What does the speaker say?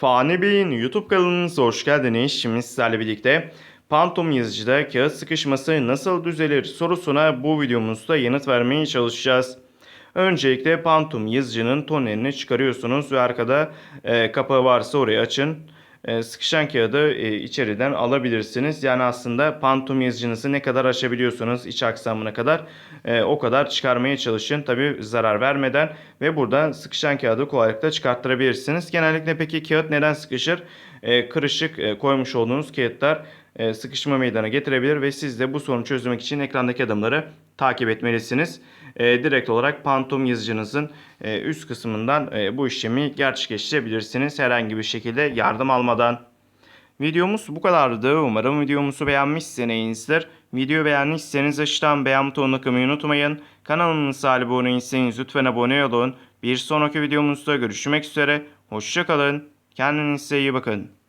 Fani Bey'in YouTube kanalınıza hoş geldiniz. Şimdi sizlerle birlikte Phantom yazıcıda kağıt sıkışması nasıl düzelir sorusuna bu videomuzda yanıt vermeye çalışacağız. Öncelikle Phantom yazıcının tonelini çıkarıyorsunuz ve arkada e, kapağı varsa orayı açın. E, sıkışan kağıdı e, içeriden alabilirsiniz. Yani aslında Phantom yazıcınızı ne kadar açabiliyorsanız iç aksamına kadar e, o kadar çıkarmaya çalışın. Tabi zarar vermeden ve buradan sıkışan kağıdı kolaylıkla çıkarttırabilirsiniz. Genellikle peki kağıt neden sıkışır? E, kırışık e, koymuş olduğunuz kağıtlar e, sıkışma meydana getirebilir ve siz de bu sorunu çözmek için ekrandaki adımları takip etmelisiniz. Direkt olarak Phantom yazıcınızın üst kısmından bu işlemi gerçekleştirebilirsiniz herhangi bir şekilde yardım almadan. Videomuz bu kadardı. Umarım videomuzu beğenmişsinizdir. Video beğenmişseniz aşağıdan beğen butonuna kılmayı unutmayın. Kanalımıza abone değilseniz lütfen abone olun. Bir sonraki videomuzda görüşmek üzere. Hoşçakalın. Kendinize iyi bakın.